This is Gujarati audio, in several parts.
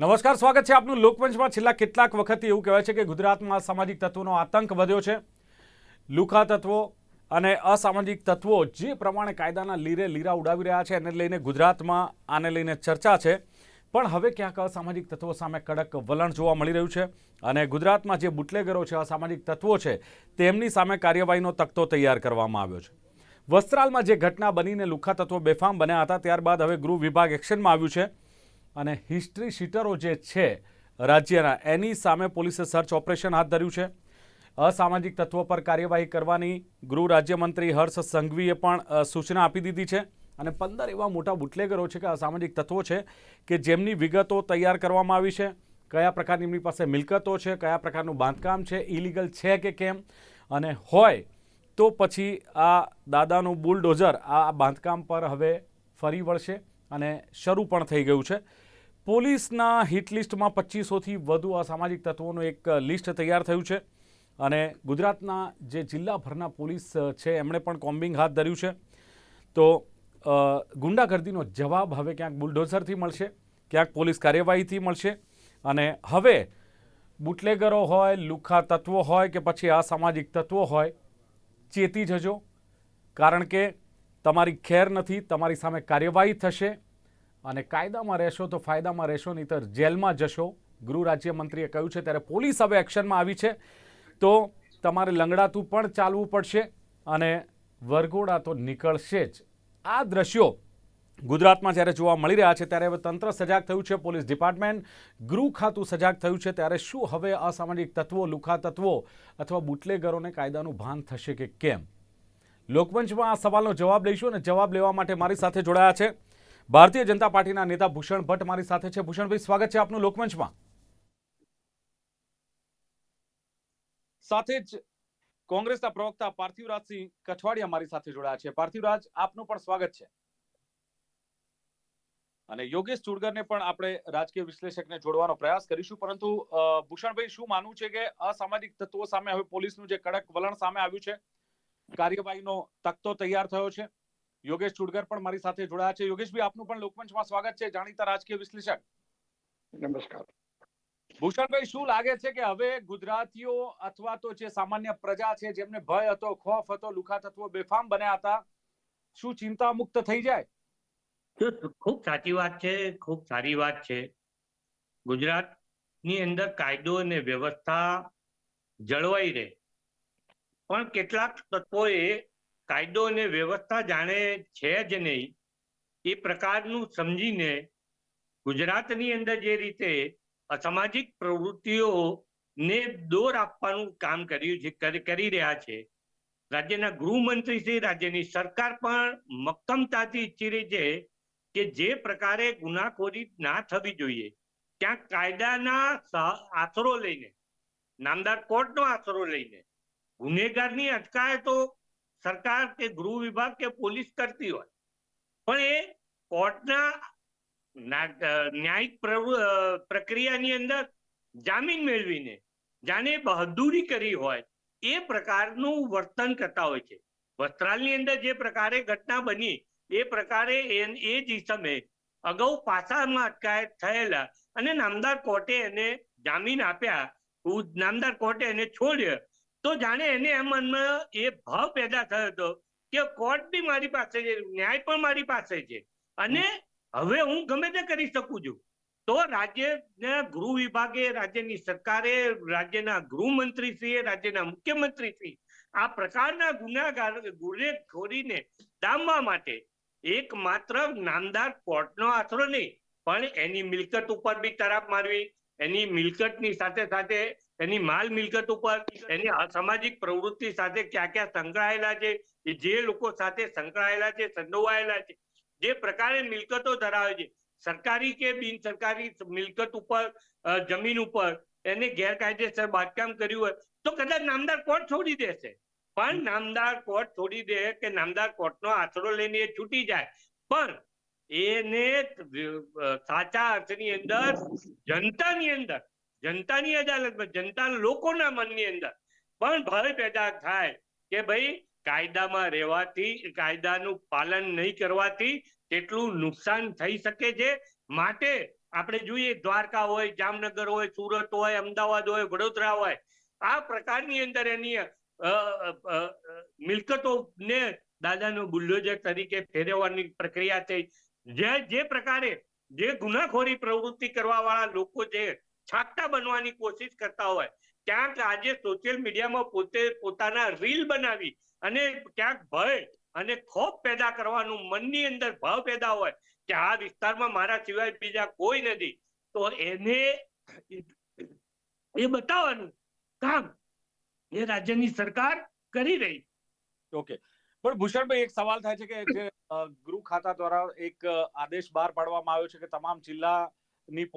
નમસ્કાર, સ્વાગત છે આપનું લોકમંચમાં છેલ્લા કેટલાક વખતથી એવું કહેવાય છે કે ગુજરાતમાં સામાજિક તત્વોનો આતંક વધ્યો છે. લુખા તત્વો અને અસામાજિક તત્વો જે પ્રમાણે કાયદાના લીરે લીરા ઉડાવી રહ્યા છે, એને લઈને ગુજરાતમાં આને લઈને ચર્ચા છે. પણ હવે ક્યાંક અસામાજિક તત્વો સામે કડક વલણ જોવા મળી રહ્યું છે અને ગુજરાતમાં જે બુટલેગરો છે, અસામાજિક તત્વો છે, તેમની સામે કાર્યવાહીનો તખતો તૈયાર કરવામાં આવ્યો છે. વસ્ત્રાલમાં જે ઘટના બનીને લુખા તત્વો બેફામ બન્યા હતા, ત્યારબાદ હવે ગૃહ વિભાગ એક્શનમાં આવ્યું છે. અને હિસ્ટ્રી શીટરો જે છે, રાજ્યના, એની સામે પોલીસે સર્ચ ઓપરેશન હાથ ધર્યું છે. અસામાજિક તત્વો પર કાર્યવાહી કરવાની ગૃહ રાજ્યમંત્રી હર્ષ સંઘવીએ પણ સૂચના આપી દીધી છે. અને પંદર એવા મોટા બુટલેગરો છે કે અસામાજિક તત્વો છે કે જેમની વિગતો તૈયાર કરવામાં આવી છે. કયા પ્રકારની એમની પાસે મિલકતો છે, કયા પ્રકારનું બાંધકામ છે ઇલીગલ છે કે કેમ? અને હોય તો પછી આ દાદાનું બુલડોઝર આ બાંધકામ પર હવે ફરી વળશે અને શરૂ પણ થઈ ગયું છે. પોલીસના હિટ લિસ્ટમાં પચીસોથી વધુ અસામાજિક તત્વોનું એક લિસ્ટ તૈયાર થયું છે. અને ગુજરાતના જે જિલ્લાભરના પોલીસ છે, એમણે પણ કોમ્બિંગ હાથ ધર્યું છે. તો ગુંડાગર્દીનો જવાબ હવે ક્યાંક બુલડોઝરથી મળશે, ક્યાંક પોલીસ કાર્યવાહીથી મળશે. અને હવે બુટલેગરો હોય, લુખા તત્વો હોય કે પછી અસામાજિક તત્વો હોય, ચેતી જજો. કારણ કે તમારી ખેર નથી, તમારી સામે કાર્યવાહી થશે. અને કાયદામાં રહેશો તો ફાયદામાં રહેશો, નહીંતર જેલમાં જશો. ગૃહ રાજ્યમંત્રીએ કહ્યું છે, ત્યારે પોલીસ હવે એક્શનમાં આવી છે. તો તમારે લંગડાતું પણ ચાલવું પડશે અને વરઘોડા તો નીકળશે જ. આ દ્રશ્યો ગુજરાતમાં જ્યારે જોવા મળી રહ્યા છે, ત્યારે હવે તંત્ર સજાગ થયું છે, પોલીસ ડિપાર્ટમેન્ટ, ગૃહ ખાતું સજાગ થયું છે. ત્યારે શું હવે અસામાજિક તત્વો, લુખા તત્વો અથવા બુટલેગરોને કાયદાનું ભાન થશે કે કેમ? લોકમંચમાં આ સવાલનો જવાબ લઈશું અને જવાબ લેવા માટે મારી સાથે જોડાયા છે. ભારતીય જનતા પાર્ટીના નેતા ભૂષણ ભટ્ટ મારી સાથે છે. ભૂષણભાઈ, સ્વાગત છે આપનું લોકમંચમાં. સાથે જ કોંગ્રેસના પ્રવક્તા પાર્થિવરાજસિંહ કઠવાડિયા મારી સાથે જોડાયા છે. પાર્થિવરાજ, આપનું પણ સ્વાગત છે. અને યોગેશ ચુડગરને પણ આપણે રાજકીય વિશ્લેષકને જોડવાનો પ્રયાસ કરીશું. પરંતુ ભૂષણભાઈ, શું માનવું છે કે અસામાજિક તત્વો સામે હવે પોલીસનું જે કડક વલણ સામે આવ્યું છે, કાર્યવાહીનો તકતો તૈયાર થયો છે. યોગેશ ચુડગર પણ મારી સાથે જોડાયા છે. યોગેશભાઈ આપનું પણ લોકમંચમાં સ્વાગત છે. જાણીતા રાજકીય વિશ્લેષક. નમસ્કાર. ભૂષણભાઈ શું લાગે છે કે હવે ગુજરાતીઓ અથવા તો જે સામાન્ય પ્રજા છે જેમને ભય હતો ખોફ હતો લુખા તત્વો બેફામ બન્યા હતા શું ચિંતા મુક્ત થઈ જાય? ખૂબ સાચી વાત છે ખૂબ સારી વાત છે. ગુજરાતની અંદર કાયદો અને વ્યવસ્થા જળવાઈ રહે. પણ કેટલાક તત્વોએ કાયદો અને વ્યવસ્થા જાણે છે જ નહીં, એ પ્રકારનું સમજીને ગુજરાતની અંદર જે રીતે અસામાજિક પ્રવૃત્તિઓ ને દોર આપવાનું કામ કર્યું છે, કરી- રહ્યા છે. રાજ્યના ગૃહમંત્રી શ્રી, રાજ્યની સરકાર પણ મક્કમતાથી ઈચ્છી રહી છે કે જે પ્રકારે ગુનાખોરી ના થવી જોઈએ ત્યાં કાયદાના આશરો લઈને, નામદાર કોર્ટનો આશરો લઈને, ગુનેગારની અટકાયતો સરકાર કે ગૃહ વિભાગ કે પોલીસ કરતી હોય. પણ એ કોર્ટના ન્યાયિક પ્રક્રિયાની અંદર જામીન મેળવીને, જાણે બહાદુરી કરી હોય, એ પ્રકારનું વર્તન કરતા હોય છે. વસ્ત્રાલની અંદર જે પ્રકારે ઘટના બની, એ પ્રકારે એ જ સમયે અગાઉ પાસામાં અટકાયત થયેલા અને નામદાર કોર્ટે એને જામીન આપ્યા નામદાર કોર્ટે એને છોડ્યો તો જાણે એને એમ મનમાં એ ભાવ પેદા થયો હતો કે કોર્ટ બી મારી પાસે છે, ન્યાય પણ મારી પાસે છે. અને હવે હું ગમે તે કરી શકું છું. તો રાજ્યના ગૃહ વિભાગે, રાજ્યની સરકારે, રાજ્યના ગૃહમંત્રીશ્રીએ, રાજ્યના મુખ્યમંત્રીશ્રી આ પ્રકારના ગુનાગાર, ગુનેખોરીને ડામવા માટે એક માત્ર નામદાર કોર્ટનો આશરો નહીં, પણ એની મિલકત ઉપર બી તરાપ મારવી, એની મિલકતની સાથે સાથે એની માલ મિલકત ઉપર, એની અસામાજિક પ્રવૃત્તિ સાથે ક્યાં ક્યાં સંકળાયેલા છે જે લોકો સાથે સંકળાયેલા છે, સંડોવાયેલા છે, જે પ્રકારે મિલકતો ધરાવે છે, સરકારી કે બિન સરકારી મિલકત ઉપર જમીન ઉપર, એને ગેરકાયદેસર બાંધકામ કર્યું હોય, તો કદાચ નામદાર કોર્ટ છોડી દેશે. પણ નામદાર કોર્ટ છોડી દે કે નામદાર કોર્ટનો આશરો લઈને એ છૂટી જાય. પણ એને સાચા અર્થની અંદર, જનતાની અંદર જનતાની અદાલતમાં જનતા લોકોના મનની અંદર. પણ ભય પેદા થાય કે ભાઈ કાયદામાં રહેવાથી, કાયદાનું પાલન નહીં કરવાથી કેટલું નુકસાન થઈ શકે છે? માટે આપણે જોઈએ, દ્વારકા હોય, જામનગર હોય, સુરત હોય, અમદાવાદ હોય, વડોદરા હોય, આ પ્રકારની અંદર એની મિલકતોને દાદાનું બુલ્ડોઝર તરીકે ફેરવવાની પ્રક્રિયા થઈ. જે જે પ્રકારે જે ગુનાખોરી પ્રવૃત્તિ કરવા વાળા લોકો છે છાકટા બનવાની કોશિશ કરતા હોય. ક્યાંક આજે સોશિયલ મીડિયામાં પોતે પોતાના રીલ બનાવી અને ક્યાંક ભય અને ખોફ પેદા કરવાનું મનની અંદર ભાવ પેદા હોય કે આ વિસ્તારમાં મારા સિવાય બીજા કોઈ નથી. તો એને એ બતાવવાનું કામ એ રાજ્યની સરકાર કરી રહી. ઓકે પણ ભૂષણભાઈ, એક સવાલ થાય છે કે જે ગૃહ ખાતા દ્વારા એક આદેશ બહાર પાડવામાં આવ્યો છે કે તમામ જિલ્લાની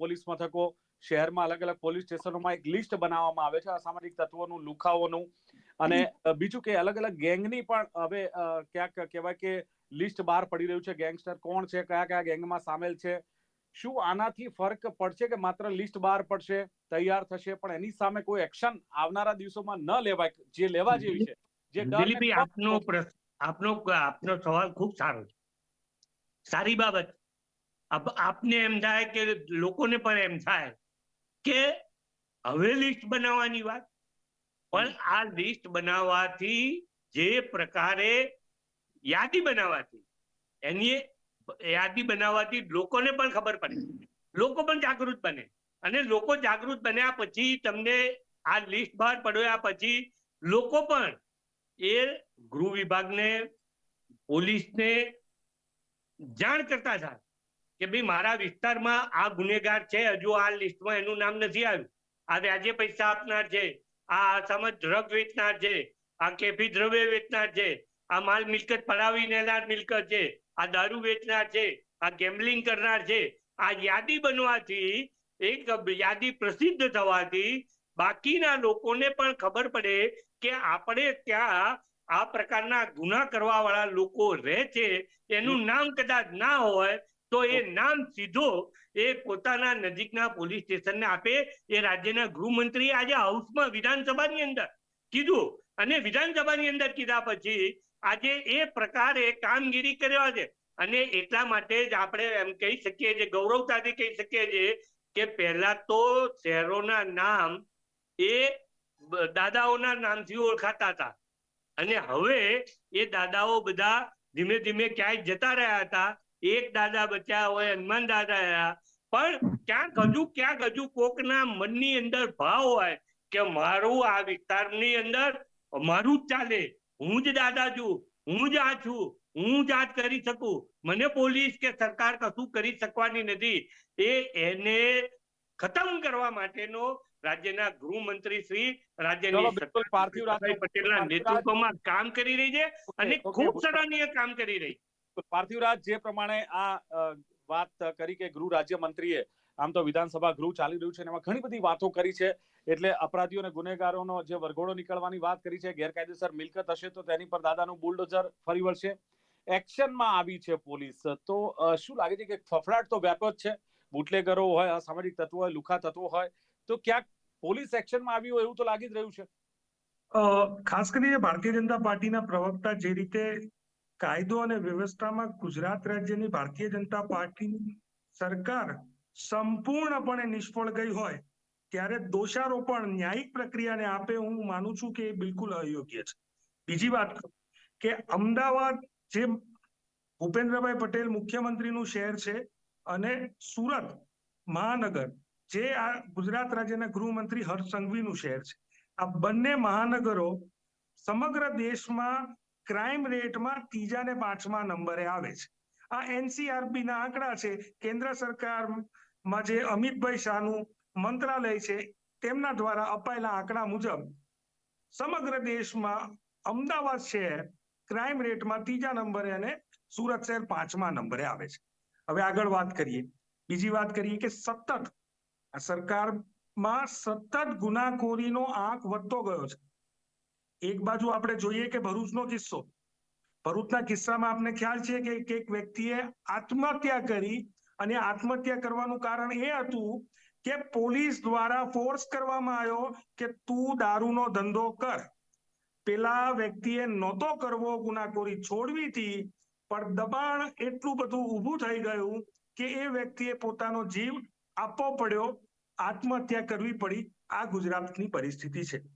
પોલીસ મથકો શહેરમાં અલગ અલગ પોલીસ સ્ટેશનોમાં એક લિસ્ટ બનાવવામાં આવે છે અસામાજિક તત્વોનું લુખાઓનું અને બીજું કે અલગ અલગ ગેંગની પણ હવે ક્યાંક કહેવાય કે લિસ્ટ બહાર પડી રહ્યું છે ગેંગસ્ટર કોણ છે કયા કયા ગેંગમાં સામેલ છે શું આનાથી ફરક પડશે કે માત્ર લિસ્ટ બહાર પડશે તૈયાર થશે પણ એની સામે કોઈ એક્શન આવનારા દિવસોમાં ન લેવાય જે લેવા જેવી છે જે દિલીપભાઈ આપનો આપનો આપનો સવાલ ખૂબ સારો છે. સારી બાબત. આપને એમ થાય કે લોકોને પણ એમ થાય કે હવે લિસ્ટ બનાવવાની વાત? પણ આ લિસ્ટ બનાવવાથી જે પ્રકારે યાદી બનાવવાથી એની યાદી બનાવવાથી લોકોને પણ ખબર પડે. લોકો પણ જાગૃત બને. અને લોકો જાગૃત બન્યા પછી તમને આ લિસ્ટ બહાર પડ્યા પછી લોકો પણ એ ગૃહ વિભાગને, પોલીસને જાણ કરતા થાય કે ભાઈ મારા વિસ્તારમાં આ ગુનેગાર છે, હજુ આ લિસ્ટમાં એનું નામ નથી આવ્યું. આ વ્યાજે પૈસા આપનાર છે, આ આસામાં ડ્રગ વેચનાર છે, આ કેફી દ્રવ્ય વેચનાર છે, આ માલ મિલકત પડાવી લેનાર મિલકત છે, આ દારૂ વેચનાર છે, આ ગેમ્બલિંગ કરનાર છે, આ યાદી બનવાથી, એક યાદી પ્રસિદ્ધ થવાથી બાકીના લોકોને પણ ખબર પડે કે આપણે ત્યાં આ પ્રકારના ગુના કરવા વાળા લોકો રહે છે, એનું નામ કદાચ ના હોય તો એ નામ સીધો એ પોતાના નજીકના પોલીસ સ્ટેશનને આપે. એ રાજ્યના ગૃહમંત્રી આજે હાઉસમાં વિધાનસભાની અંદર કીધું. અને વિધાનસભાની અંદર કીધા પછી આજે એ પ્રકારે કામગીરી કર્યા છે અને એટલા માટે જ આપણે એમ કહી શકીએ છીએ ગૌરવતાથી કહી શકીએ છીએ કે પહેલા તો શહેરોના નામ એ દાદાઓના નામથી ઓળખાતા હતા. અને હવે એ દાદાઓ બધા ધીમે ધીમે ક્યાંય જતા રહ્યા હતા. એક દાદા બચ્યા હોય હનુમાન દાદા રહ્યા. પણ ક્યાંક હજુ ક્યાંક હજુ કોકના મનની અંદર ભાવ હોય કે મારું આ વિસ્તારની અંદર મારું જ ચાલે. હું જ દાદા છું હું જ આ છું હું જ આ કરી શકું. મને પોલીસ કે સરકાર કશું કરી શકવાની નથી. એ એને ખતમ કરવા માટેનો રાજ્યના ગૃહમંત્રી શ્રી રાજ્યની પાર્થિવ પટેલના નેતૃત્વમાં કામ કરી રહી છે અને ખૂબ સરાહનીય કામ કરી રહી પાર્થિવરાજ જે પ્રમાણે આ વાત કરી કે ગૃહ રાજ્ય મંત્રીએ આમ તો વિધાનસભા ગૃહ ચાલી રહ્યું છે એમાં ઘણી બધી વાતો કરી છે, એટલે અપરાધીઓ અને ગુનેગારોનો જે વરઘોડો નીકળવાની વાત કરી છે, ગેરકાયદેસર મિલકત હશે તો તેની પર દાદાનું બુલડોઝર ફરી વળશે. એક્શનમાં આવી છે પોલીસ. તો શું લાગે છે કે ફફડાટ તો વ્યાપક છે? બુટલેગરો હોય, અસામાજિક તત્વો હોય, લુખા તત્વો હોય, તો ક્યાંક પોલીસ એક્શનમાં આવી હોય એવું તો લાગી જ રહ્યું છે? ખાસ કરીને ભારતીય જનતા પાર્ટીના પ્રવક્તા જે રીતે કાયદો અને વ્યવસ્થામાં ગુજરાત રાજ્યની ભારતીય જનતા પાર્ટીની સરકાર સંપૂર્ણપણે નિષ્ફળ ગઈ હોય, ત્યારે દોષારોપણ ન્યાયિક પ્રક્રિયાને આપે હું માનું છું કે એ બિલકુલ અયોગ્ય છે. બીજી વાત કે અમદાવાદ જે ભૂપેન્દ્રભાઈ પટેલ મુખ્યમંત્રીનું શહેર છે અને સુરત મહાનગર, જે આ ગુજરાત રાજ્યના ગૃહમંત્રી હર્ષ સંઘવીનું શહેર છે. આ બંને મહાનગરો સમગ્ર દેશમાં ક્રાઇમ રેટમાં ત્રીજા ને પાંચમા નંબરે આવે છે. આ એનસીઆરબી ના આંકડા છે. કેન્દ્ર સરકારમાં જે અમિતભાઈ શાહનું મંત્રાલય છે, તેમના દ્વારા અપાયેલા આંકડા મુજબ સમગ્ર દેશમાં અમદાવાદ શહેર ક્રાઇમ રેટમાં ત્રીજા નંબરે અને સુરત શહેર પાંચમા નંબરે આવે છે. હવે આગળ વાત કરીએ. બીજી વાત કરીએ કે સતત સરકારમાં સતત ગુનાખોરીનો આંક વધતો ગયો છે. એક બાજુ આપણે જોઈએ કે ભરૂચનો કિસ્સો. ભરૂચના કિસ્સામાં આપને ખ્યાલ છે કે એક વ્યક્તિએ આત્મહત્યા કરી અને આત્મહત્યા કરવાનું કારણ એ હતું કે પોલીસ દ્વારા ફોર્સ કરવામાં આવ્યો કે તું દારૂનો ધંધો કર. પેલા વ્યક્તિએ નહોતો કરવો, ગુનાખોરી છોડવી હતી, પણ દબાણ એટલું બધું ઊભું થઈ ગયું કે એ વ્યક્તિએ પોતાનો જીવ આપવો પડ્યો. આત્મહત્યા કરવી પડી. આ ગુજરાતની પરિસ્થિતિ છે.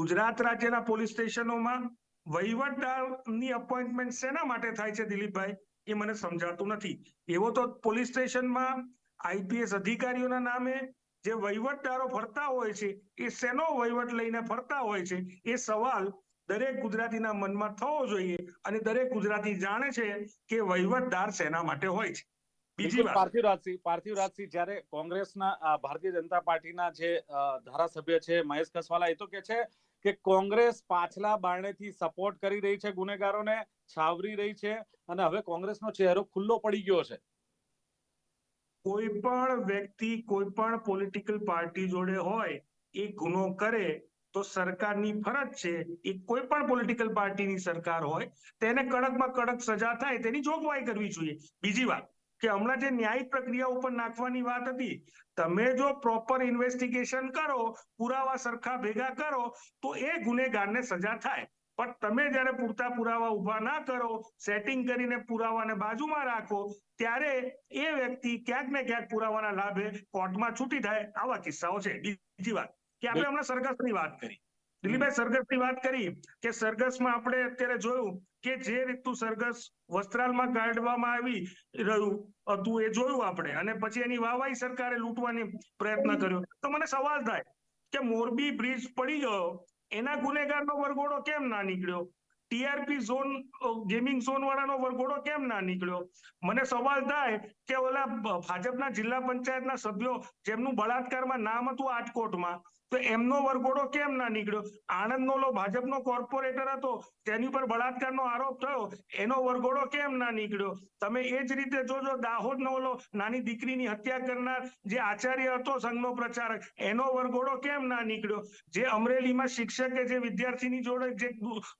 ગુજરાત રાજ્યના પોલીસ સ્ટેશનોમાં વહીવટદારની અપોઇન્ટમેન્ટ શેના માટે થાય છે દિલીપભાઈ? એ મને સમજાતું નથી. એવો તો પોલીસ સ્ટેશનમાં આઈપીએસ અધિકારીઓના નામે જે વહીવટદારો ફરતા હોય છે એ શેનો વહીવટ લઈને ફરતા હોય છે? એ સવાલ દરેક ગુજરાતીના મનમાં થવો જોઈએ અને દરેક ગુજરાતી જાણે છે કે વહીવટદાર શેના માટે હોય છે. બીજી પાર્થિવ રાજસિંહ પાર્થિવ રાજસિંહ જ્યારે કોંગ્રેસના ભારતીય જનતા પાર્ટીના જે ધારાસભ્ય છે મહેશ કસવાલા એ તો કે છે કે કોંગ્રેસ પાછલા બારણેથી સપોર્ટ કરી રહી છે ગુનેગારોને, છાવરી રહી છે અને હવે કોંગ્રેસનો ચહેરો ખુલ્લો પડી ગયો છે. કોઈ પણ વ્યક્તિ, કોઈ પણ પોલિટિકલ પાર્ટી જોડે હોય, એ ગુનો કરે તો સરકારની ફરજ છે એ કોઈ પણ પોલિટિકલ પાર્ટીની સરકાર હોય, તેને કડકમાં કડક સજા થાય તેની જોગવાઈ કરવી જોઈએ. બીજી વાત કે હમણાં જે ન્યાયિક પ્રક્રિયા ઉપર નાખવાની વાત હતી તમે જો પ્રોપર ઇન્વેસ્ટિગેશન કરો પુરાવા સરખા ભેગા કરો તો એ ગુનેગારને સજા થાય. પણ તમે જ્યારે પૂરતા પુરાવા ઊભા ના કરો સેટિંગ કરીને પુરાવાને બાજુમાં રાખો ત્યારે એ વ્યક્તિ ક્યાંક ને ક્યાંક પુરાવાના લાભે કોર્ટમાં છૂટી થાય. આવા કિસ્સાઓ છે. બીજી વાત કે આપણે હમણાં સરઘસની વાત કરી. દિલીપભાઈ સરઘસની વાત કરી કે સરઘસમાં આપણે અત્યારે જોયું કે જે રીતનું સરઘસ વસ્ત્રાલમાં કાઢવામાં આવી રહ્યું હતું એ જોયું આપણે. અને પછી એની વાવાઈ સરકારે લૂંટવાની પ્રયત્ન કર્યો. તો મને સવાલ થાય કે મોરબી બ્રિજ પડી ગયો એના ગુનેગારનો વરઘોડો કેમ ના નીકળ્યો? ટીઆરપી ઝોન ગેમિંગ ઝોન વાળાનો વરઘોડો કેમ ના નીકળ્યો? મને સવાલ થાય કે ઓલા ભાજપના જિલ્લા પંચાયતના સભ્યો જેમનું બળાત્કારમાં નામ હતું આટકોટમાં તો એમનો વરઘોડો કેમ ના નીકળ્યો? આણંદનો ઓલો ભાજપનો કોર્પોરેટર હતો તેની પર બળાત્કારનો આરોપ થયો એનો વરઘોડો કેમ ના નીકળ્યો? તમે એ જ રીતે જોજો દાહોદનો ઓલો નાની દીકરીની હત્યા કરનાર જે આચાર્ય હતો સંઘનો પ્રચારક એનો વરઘોડો કેમ ના નીકળ્યો? જે અમરેલીમાં શિક્ષકે જે વિદ્યાર્થીની જોડે જે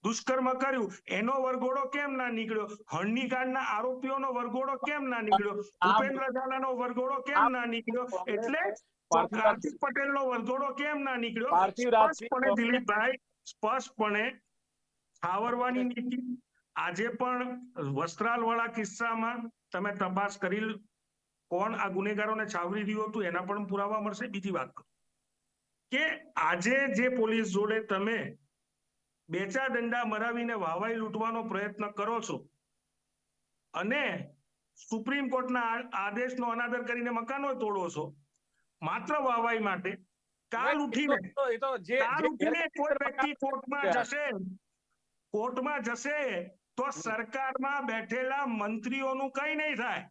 દુષ્કર્મ કર્યું એનો વરઘોડો કેમ ના નીકળ્યો? હળનીકાંડના આરોપીઓનો વરઘોડો કેમ ના નીકળ્યો? ભૂપેન્દ્ર ઝાલાનો વરઘોડો કેમ ના નીકળ્યો? એટલે પાર્થિવ પટેલ નો વરઘોડો કેમ ના નીકળ્યો? પાર્થિવ રાજપણે દિલીપભાઈ સ્પષ્ટપણે છાવરવાની નીતિ આજે પણ વસ્ત્રાલ વાળા કિસ્સામાં તમે તપાસ કરી કોણ આ ગુનેગારોને છાવરી રહ્યું હતું એના પણ પુરાવા મળશે. બીજી વાત કરું. કે આજે જે પોલીસ જોડે તમે બે ચાર દંડા મરાવીને વાવાઈ લૂંટવાનો પ્રયત્ન કરો છો અને સુપ્રીમ કોર્ટના આદેશનો અનાદર કરીને મકાનો તોડો છો માત્ર વાવાઈ માટે કાલ ઉઠીને કાલ ઉઠીને કોઈ વ્યક્તિ કોર્ટમાં જશે કોર્ટમાં જશે તો સરકારમાં બેઠેલા મંત્રીઓનું કઈ નહીં થાય.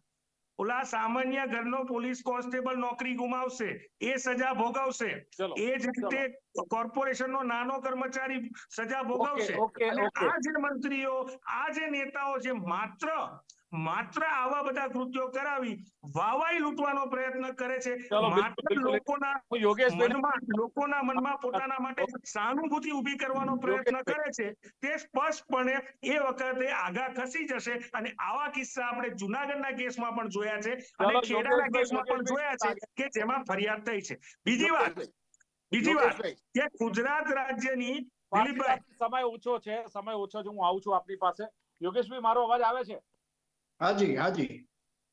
ઓલા સામાન્ય ઘરનો પોલીસ કોન્સ્ટેબલ નોકરી ગુમાવશે એ સજા ભોગવશે. એ જ રીતે કોર્પોરેશનનો નાનો કર્મચારી સજા ભોગવશે. અને આ જે મંત્રીઓ આ જે નેતાઓ જે માત્ર માત્ર આવા બધા કૃત્યો કરાવી વાવાઈ લૂંટવાનો પ્રયત્ન કરે છે. માત્ર લોકોના મનમાં લોકોના મનમાં પોતાના માટે સહાનુભૂતિ ઊભી કરવાનો પ્રયત્ન કરે છે તે સ્પષ્ટપણે એ વખતે આગા ખસી જશે અને આવા કિસ્સા આપણે જુનાગઢના કેસમાં પણ જોયા છે અને ખેડાના કેસમાં પણ જોયા છે કે જેમાં ફરિયાદ થઈ છે. બીજી વાત બીજી વાત કે ગુજરાત રાજ્યની દિલીપભાઈ સમય ઓછો છે સમય ઓછો છે હું આવું છું આપની પાસે. યોગેશભાઈ મારો અવાજ આવે છે? હાજી હાજી.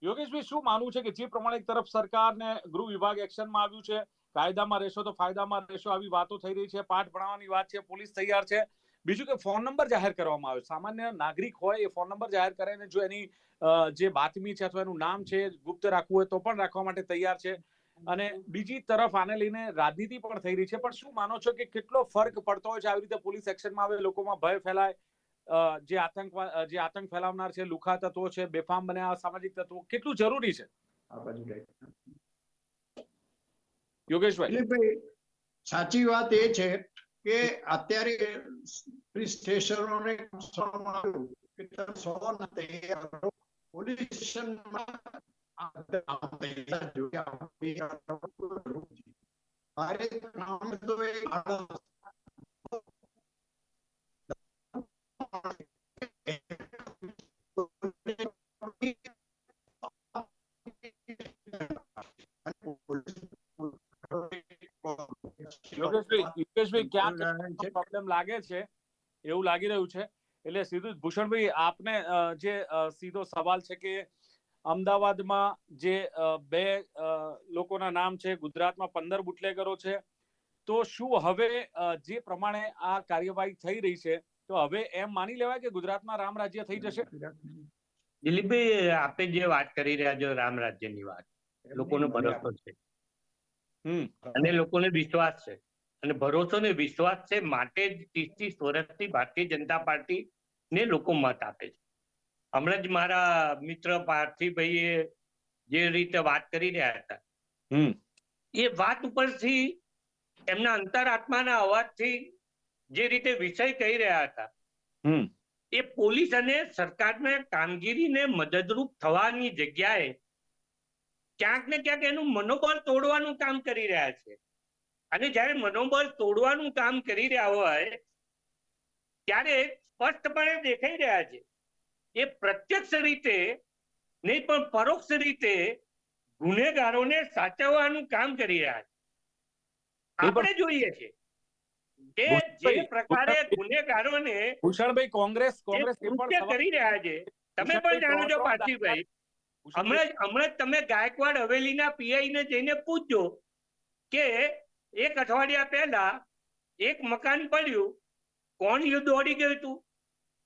યોગેશભાઈ, શું માનવું છે કે જે પ્રમાણે એક તરફ સરકાર ને ગૃહ વિભાગ એક્શનમાં આવ્યું છે, કાયદામાં રહેશો તો ફાયદામાં રહેશો આવી વાતો થઈ રહી છે, પાઠ ભણાવવાની વાત છે, પોલીસ તૈયાર છે. બીજું કે ફોન નંબર જાહેર કરવામાં આવ્યો. સામાન્ય નાગરિક હોય એ ફોન નંબર જાહેર કરે ને જો એની જે બાતમી છે અથવા એનું નામ છે, ગુપ્ત રાખવું હોય તો પણ રાખવા માટે તૈયાર છે. અને બીજી તરફ આને લઈને રાજનીતિ પણ થઈ રહી છે. પણ શું માનો છો કે કેટલો ફરક પડતો હોય છે? આવી રીતે પોલીસ એક્શનમાં આવે, લોકોમાં ભય ફેલાય જે આતંકવા જે આતંક ફેલાવનાર છે લુખા તત્વો છે બેફામ બને આ સામાજિક તત્વો કેટલું જરૂરી છે. યોગેશભાઈ સાચી વાત એ છે કે અત્યારે પોલીસ સ્ટેશનોને. પોલીસ સ્ટેશનમાં આ બધા તૈયાર જોયા હોય. મારે કામ તો એ યોગેશભાઈ ક્યાંક પ્રોબ્લેમ લાગે છે? એવું લાગી રહ્યું છે? એટલે સીધું ભૂષણભાઈ આપને જે સીધો સવાલ છે કે અમદાવાદમાં જે બે લોકોના નામ છે ગુજરાતમાં પંદર બુટલેગરો છે તો શું હવે જે પ્રમાણે આ કાર્યવાહી થઈ રહી છે તો હવે એમ માની લેવાય કે ગુજરાતમાં રામ રાજ્ય થઈ જશે? દિલીપભાઈ, આપે જે વાત કરી રહ્યા છો, રામ રાજ્યની વાત લોકોનો ભરોસો છે. અને લોકોને વિશ્વાસ છે. અને ભરોસો ને વિશ્વાસ છે માટે જ ત્રીસ ત્રીસ વર્ષથી ભારતીય જનતા પાર્ટી ને લોકો મત આપે છે. હમણાં જ મારા મિત્ર પાર્થિવભાઈએ જે રીતે વાત કરી રહ્યા હતા, હમ, એ વાત ઉપરથી એમના અંતરાત્માના અવાજથી જે રીતે વિષય કહી રહ્યા હતા એ પોલીસ અને સરકારના કામગીરીને મદદરૂપ થવાની જગ્યાએ ક્યાંક ને ક્યાંક એનું મનોબળ તોડવાનું કામ કરી રહ્યા છે. અને જ્યારે મનોબળ તોડવાનું કામ કરી રહ્યા હોય ત્યારે સ્પષ્ટપણે દેખાઈ રહ્યા છે એ પ્રત્યક્ષ રીતે નહીં પણ પરોક્ષ રીતે ગુનેગારોને સાચવવાનું કામ કરી રહ્યા છે. આપણે જોઈએ છે કે જે પ્રકારે ગુનેગારોને ભૂષણભાઈ કોંગ્રેસ કોંગ્રેસ કરી રહ્યા છે. તમે પણ જાણો છો પાર્થિવભાઈ હમણાં હમણાં તમે ગાયકવાડ હવેલીના પીઆઈ ને જઈને પૂછજો કે એક અઠવાડિયા પહેલા એક મકાન પડ્યું. કોણ યુદ્ધ દોડી ગયું હતું?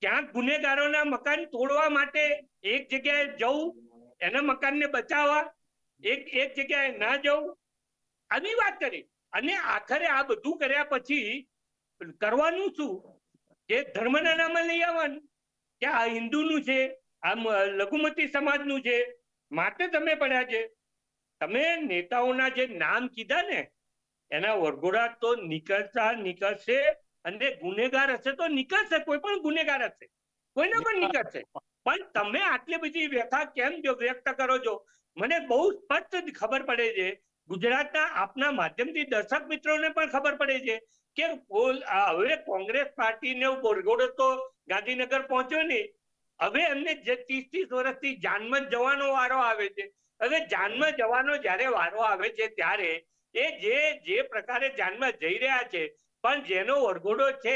ક્યાંક ગુનેગારોના મકાન તોડવા માટે એક જગ્યાએ જવું એના મકાનને બચાવવા એક એક જગ્યાએ ના જવું. આવી વાત કરી. અને આખરે આ બધું કર્યા પછી કરવાનું શું જે ધર્મના નામે લઈ આવવાનું. કે આ હિન્દુનું છે, આ લઘુમતી સમાજનું છે. માટે તમે પડ્યા છે. તમે નેતાઓના જે નામ કીધા ને, એના વરઘોડા તો નીકળતા નીકળશે અને ગુનેગાર હશે તો નીકળશે. કોઈ પણ ગુનેગાર હશે. કોઈને પણ નીકળશે. પણ તમે આટલી બધી વ્યથા કેમ જો વ્યક્ત કરો છો? મને બહુ સ્પષ્ટ ખબર પડે છે. ગુજરાતના આપના માધ્યમથી દર્શક મિત્રોને પણ ખબર પડે છે. કે હવે કોંગ્રેસ પાર્ટીને ગોરગોડો તો ગાંધીનગર પહોંચ્યો નહીં. હવે એમને જે ત્રીસ ત્રીસ વર્ષથી જાનમાં જવાનો વારો આવે છે. હવે જાનમાં જવાનો જ્યારે વારો આવે છે ત્યારે એ જે જે પ્રકારે જાનમાં જઈ રહ્યા છે, પણ જેનો વરઘોડો છે,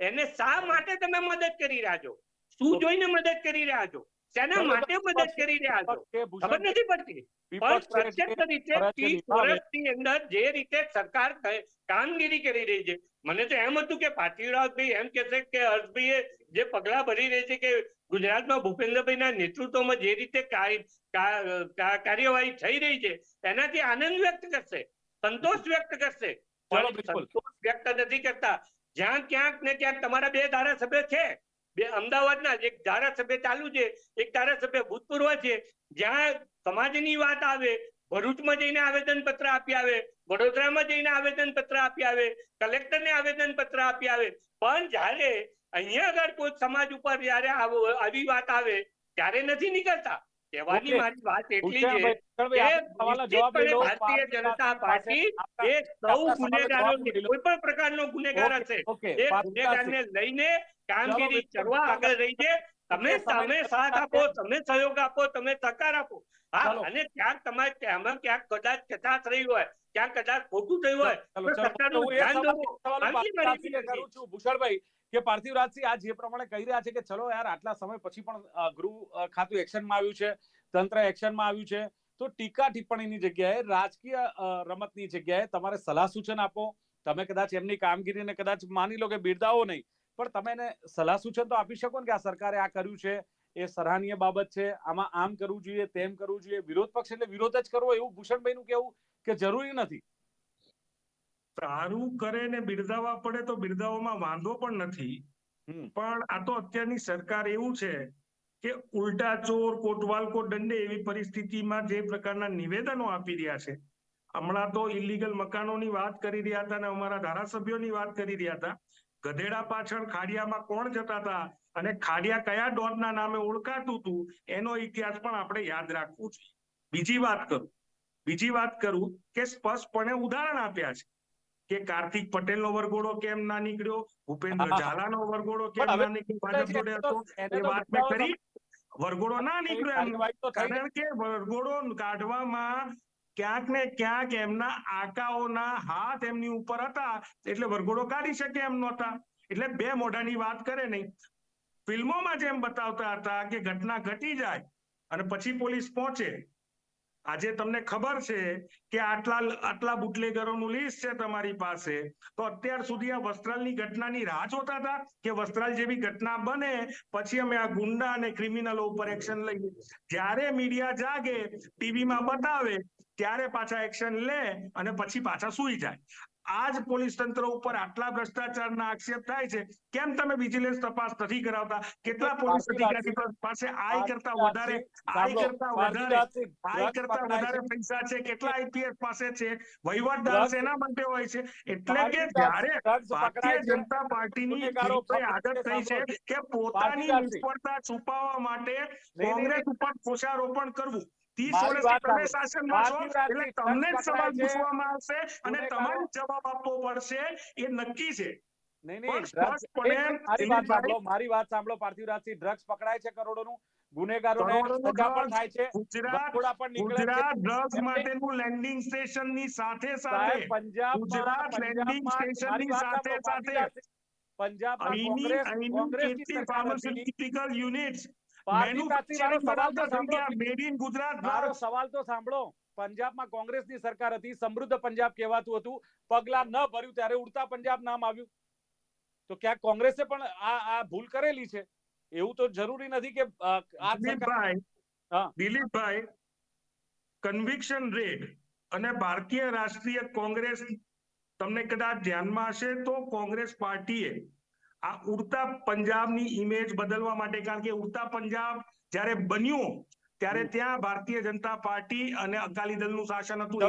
એને શા માટે તમે મદદ કરી રહ્યા છો? શું જોઈને મદદ કરી રહ્યા છો? શેના માટે મદદ કરી રહ્યા છો. ખબર નથી પડતી. પણ પ્રત્યક્ષ રીતે ત્રીસ વર્ષની અંદર જે રીતે સરકાર કામગીરી કરી રહી છે. મને તો એમ હતું કે પાર્થિવરાજભાઈ એમ કહેશે કે હર્ષભાઈએ જે પગલા ભરી રહી છે કે ગુજરાતમાં ભૂપેન્દ્રભાઈના નેતૃત્વમાં જે રીતે કાર્યવાહી થઈ રહી છે એનાથી આનંદ વ્યક્ત કરશે સંતોષ વ્યક્ત કરશે. સંતોષ વ્યક્ત નથી કરતા. જ્યાં ક્યાંક ને ક્યાંક તમારા બે ધારાસભ્ય છે. બે અમદાવાદના એક ધારાસભ્ય ચાલુ છે, એક ધારાસભ્ય ભૂતપૂર્વ છે, જ્યાં સમાજની વાત આવે, ભરૂચમાં જઈને આવેદન પત્ર આપી આવે, વડોદરામાં જઈને આવેદન પત્ર આપી આવે, કલેક્ટરને આવેદન પત્ર આપી આવે. પણ જ્યારે અહીંયા આગળ કોઈ સમાજ ઉપર જયારે આવી વાત આવે, ત્યારે નથી નીકળતા. કહેવાની મારી વાત એટલી છે કે ભારતીય જનતા પાર્ટી એ સૌ લઉં. કોઈ પણ પ્રકારનો ગુનેગાર હશે. એ ગુનેગારને લઈને કામગીરી કરવા આગળ રહી છે તમે સામે તમે સાથ આપો તમે સહયોગ આપો તમે સહકાર આપો. હા અને ક્યાંક તમારે આમાં ક્યાંક કદાચ કચાશ રહી હોય ક્યાંક કદાચ ખોટું થયું હોય. સરકારનું ધ્યાન છું. ભૂષણભાઈ કે પાર્થિવરાજસિંહ આ જે પ્રમાણે કહી રહ્યા છે કે ચલો યાર, આટલા સમય પછી પણ ગૃહ ખાતું એક્શનમાં આવ્યું છે, તંત્ર એક્શનમાં આવ્યું છે, તો ટીકા ટિપ્પણીની જગ્યાએ, રાજકીય રમતની જગ્યાએ તમારે સલાહ સૂચન આપો. તમે કદાચ એમની કામગીરીને કદાચ માની લો કે બિરદાવો નહીં, પણ તમે એને સલાહ સૂચન તો આપી શકો ને કે આ સરકારે આ કર્યું છે, એ સરાહનીય બાબત છે, આમાં આમ કરવું જોઈએ, તેમ કરવું જોઈએ. વિરોધ પક્ષ એટલે વિરોધ જ કરવો, એવું ભૂષણભાઈનું કેવું કે જરૂરી નથી. સારું કરે ને બિરદાવવા પડે તો બિરદાવવામાં વાંધો પણ નથી. પણ આ તો અત્યારની સરકાર એવું છે કે ઉલટા ચોર કોટવાલ કો દંડે એવી પરિસ્થિતિમાં જે પ્રકારના નિવેદનો આપી રહ્યા છે. હમણાં તો ઇલીગલ મકાનોની વાત કરી રહ્યા હતા અને અમારા ધારાસભ્યોની વાત કરી રહ્યા હતા. ગધેડા પાછળ ખાડિયામાં કોણ જતા હતા અને ખાડિયા કયા ડોનના નામે ઓળખાતું હતું એનો ઇતિહાસ પણ આપણે યાદ રાખવું જોઈએ. બીજી વાત કરું. બીજી વાત કરું કે સ્પષ્ટપણે ઉદાહરણ આપ્યા છે. કે કાર્તિક પટેલ નો વરઘોડો કેમ ના નીકળ્યો? ભૂપેન્દ્ર ઝાલા નો વરઘોડો કેમ ના નીકળ્યો? ભાજપ જોડે હતો એ વાત મેં કરી. વરઘોડો ના નીકળ્યો કારણ કે વરઘોડો કાઢવામાં ક્યાંક ને ક્યાંક એમના આકાઓના હાથ એમની ઉપર હતા. એટલે વરઘોડો કાઢી શકે એમ નહોતા. એટલે બે મોઢાની વાત કરે નહીં. ફિલ્મોમાં જેમ બતાવતા હતા કે ઘટના ઘટી જાય અને પછી પોલીસ પહોંચે આજે તમને ખબર છે કે આટલા આટલા બુટલેગરોનું લિસ્ટ છે તમારી પાસે. તો અત્યાર સુધી આ વસ્ત્રાલની ઘટનાની રાહ જોતા હતા કે વસ્ત્રાલ જેવી ઘટના બને, પછી અમે આ ગુંડા અને ક્રિમિનલો ઉપર એક્શન લઈએ. જ્યારે મીડિયા જાગે ટીવીમાં બતાવે, ત્યારે પાછા એક્શન લે અને પછી પાછા સુઈ જાય. આ જ પોલીસ તંત્ર ઉપર આટલા ભ્રષ્ટાચારના આક્ષેપ થાય છે કેમ તમે વિજિલન્સ તપાસ નથી કરાવતા? કેટલા પોલીસ અધિકારી પાસે આઈ કરતા વધારે આઈ કરતા વધારે આઈ કરતા વધારે પૈસા છે કેટલા આઈપીએસ પાસે છે? વહીવટદાર શેના માટે હોય છે? એટલે કે જ્યારે ભારતીય જનતા પાર્ટીની આદત થઈ છે કે પોતાની નિષ્ફળતા છુપાવવા માટે કોંગ્રેસ ઉપર દોષારોપણ કરવું. ત્રીસ વર્ષથી તમે શાસનમાં છો એટલે તમને જ સવાલ પૂછવામાં આવશે અને તમારે જવાબ આપવો પડશે. એ નક્કી છે. નહીં પણ નહીં drugs- સ્પષ્ટપણે એક મિનિટ, મારી વાત સાંભળો મારી વાત ડ્રગ્સ પકડાય છે કરોડોનું. ગુનેગારોને સજા પણ થાય છે. ગુજરાત વરઘોડા પણ નીકળે છે. ગુજરાત ડ્રગ્સ માટેનું લેન્ડિંગ સ્ટેશનની સાથે સાથે પંજાબ ગુજરાત landing પંજાબમાં ની સાથે સાથે પાર્થિવરાજસિંહ. પંજાબમાં કોંગ્રેસ અહીંની કોંગ્રેસની કેટલી સરકાર હતી. ફાર્માસ્યુટિકલ યુનિટ્સ પાર્થિવરાજસિંહ, મારો સવાલ તો સાંભળો. મેડ ઇન ગુજરાત મારો સવાલ તો સાંભળો. પંજાબમાં કોંગ્રેસની સરકાર હતી સમૃદ્ધ પંજાબ કહેવાતું હતું. પગલા ન ભર્યું ત્યારે ઉડતા પંજાબ નામ આવ્યું. તો ક્યાંક કોંગ્રેસે પણ આ આ ભૂલ કરેલી છે? એવું તો જરૂરી નથી કે. દિલીપભાઈ કન્વિક્શન રેટ અને ભારતીય રાષ્ટ્રીય કોંગ્રેસ તમને કદાચ ધ્યાનમાં હશે તો કોંગ્રેસ પાર્ટીએ આ ઉડતા પંજાબની ઇમેજ બદલવા માટે કારણ કે ઉડતા પંજાબ જ્યારે બન્યું ત્યારે ત્યાં ભારતીય જનતા પાર્ટી અને અકાલી દળનું શાસન હતું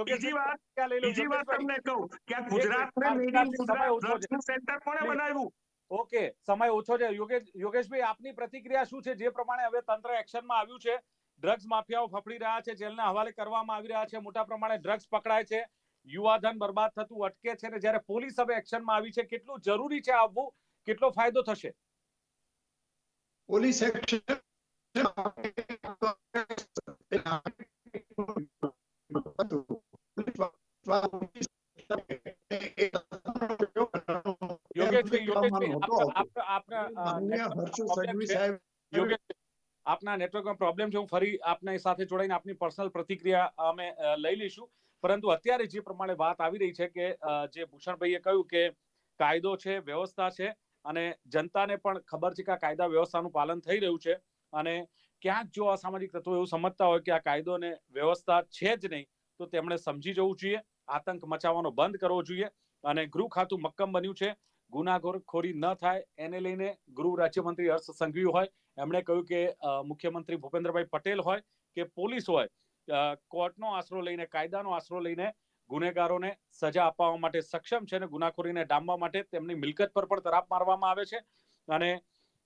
બીજી વાત બીજી વાત તમને કહું કે આ ગુજરાતને સેન્ટર કોણે બનાવ્યું? ઓકે સમય ઓછો છે. યોગેશ યોગેશભાઈ આપની પ્રતિક્રિયા શું છે? જે પ્રમાણે હવે તંત્ર એક્શનમાં આવ્યું છે ડ્રગ્સ માફિયાઓ ફફડી રહ્યા છે જેલના હવાલે કરવામાં આવી રહ્યા છે મોટા પ્રમાણે ડ્રગ્સ પકડાય છે યુવાધન બરબાદ થતું અટકે છે ને જ્યારે પોલીસ હવે એક્શનમાં આવી છે કેટલું જરૂરી છે આવવું? કેટલો ફાયદો થશે? પોલીસ એક્શન આપના નેટવર્કમાં પ્રોબ્લેમ છે. હું ફરી આપના સાથે જોડાઈને આપની પર્સનલ પ્રતિક્રિયા અમે લઈ લઈશું. પરંતુ અત્યારે જે પ્રમાણે વાત આવી રહી છે કે જે ભૂષણભાઈએ કહ્યું કે કાયદો છે, વ્યવસ્થા છે અને જનતાને પણ ખબર છે કે આ કાયદા વ્યવસ્થાનું પાલન થઈ રહ્યું છે અને ક્યાંક જો અસામાજિક તત્વો એવું સમજતા હોય કે આ કાયદો અને વ્યવસ્થા છે જ નહીં, તો તેમણે સમજી જવું જોઈએ, આતંક મચાવવાનો બંધ કરવો જોઈએ અને ગૃહ ખાતું મક્કમ બન્યું છે. ગુનાખોરી ન થાય એને લઈને ગૃહ રાજ્યમંત્રી હર્ષ સંઘવી હોય, એમણે કહ્યું કે મુખ્યમંત્રી ભૂપેન્દ્રભાઈ પટેલ હોય કે પોલીસ હોય કોર્ટનો આશરો લઈને, કાયદાનો આશરો લઈને ગુનેગારોને સજા અપાવવા માટે સક્ષમ છે અને ગુનાખોરીને ડામવા માટે તેમની મિલકત પર પણ તરાપ મારવામાં આવે છે. અને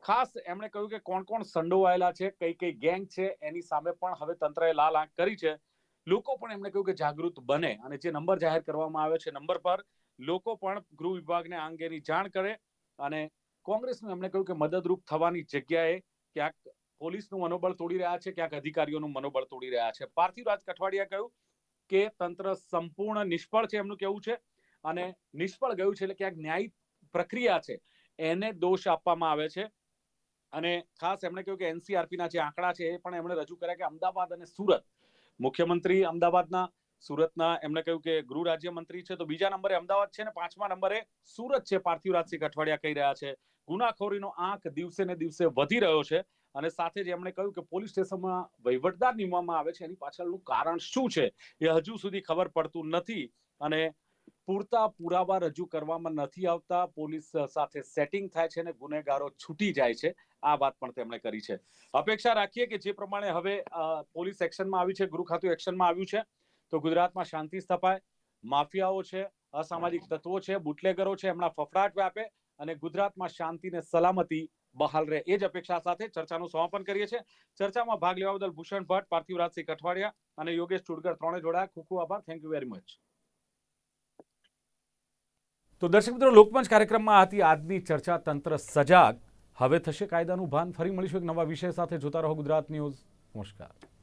ખાસ એમણે કહ્યું કે કોણ કોણ સંડોવાયેલા છે, કઈ કઈ ગેંગ છે, એની સામે પણ હવે તંત્રએ લાલ આંખ કરી છે. લોકો પણ એમણે કહ્યું કે જાગૃત બને અને જે નંબર જાહેર કરવામાં આવે છે નંબર પર, લોકો પણ ગૃહ વિભાગને આ અંગેની જાણ કરે અને કોંગ્રેસનું એમણે કહ્યું કે મદદરૂપ થવાની જગ્યાએ ક્યાંક પોલીસનું મનોબળ તોડી રહ્યા છે, ક્યાંક અધિકારીઓનું મનોબળ તોડી રહ્યા છે. પાર્થિવરાજ કઠવાડિયા કહ્યું કે તંત્ર સંપૂર્ણ નિષ્ફળ છે એમનું કેવું છે અને નિષ્ફળ ગયું છે એટલે ક્યાંક ન્યાય પ્રક્રિયા છે એને દોષ આપવામાં આવે છે. અને ખાસ એમણે કહ્યું કે એનસીઆરપી ના જે આંકડા છે એ પણ એમણે રજૂ કર્યા કે અમદાવાદ અને સુરત, મુખ્યમંત્રી અમદાવાદના, સુરતના એમણે કહ્યું કે ગૃહ રાજ્યમંત્રી છે તો બીજા નંબરે અમદાવાદ છે ને પાંચમા નંબરે સુરત છે પાર્થિવરાજસિંહ કઠવાડિયા કહી રહ્યા છે. ગુનાખોરીનો આંક દિવસે ને દિવસે વધી રહ્યો છે અને સાથે જ એમણે કહ્યું કે પોલીસ સ્ટેશનમાં વહીવટદાર નિમવામાં આવે છે. એની પાછળનું કારણ શું છે એ હજુ સુધી ખબર પડતું નથી અને પૂરતા પુરાવા રજૂ કરવામાં નથી આવતા. પોલીસ સાથે સેટિંગ થાય છે અને ગુનેગારો છૂટી જાય છે. આ વાત પણ તેમણે કરી છે. અપેક્ષા રાખીએ કે જે પ્રમાણે હવે પોલીસ એક્શનમાં આવી છે, ગૃહ ખાતું એક્શનમાં આવ્યું છે, તો ગુજરાતમાં શાંતિ સ્થપાય. માફિયાઓ છે, અસામાજિક તત્વો છે, બુટલેગરો છે, એમના ફફડાટ વ્યાપે અને ગુજરાતમાં શાંતિ ને સલામતી બહાલ રહે. એ જ અપેક્ષા સાથે ચર્ચાનું સમાપન કરીએ છીએ. ચર્ચામાં ભાગ લેવા બદલ ભૂષણ ભટ્ટ પાર્થિવરાજસિંહ કઠવાડિયા અને યોગેશ ચુડગર ત્રણે જોડાયા. ખૂબ ખૂબ આભાર. થેન્ક યુ વેરી મચ તો દર્શક મિત્રો, લોકમંચ કાર્યક્રમમાં હતી આજની ચર્ચા તંત્ર સજાગ. હવે થશે કાયદાનું ભાન. ફરી મળીશું એક નવા વિષય સાથે. જોતા રહો ગુજરાત ન્યૂઝ. નમસ્કાર.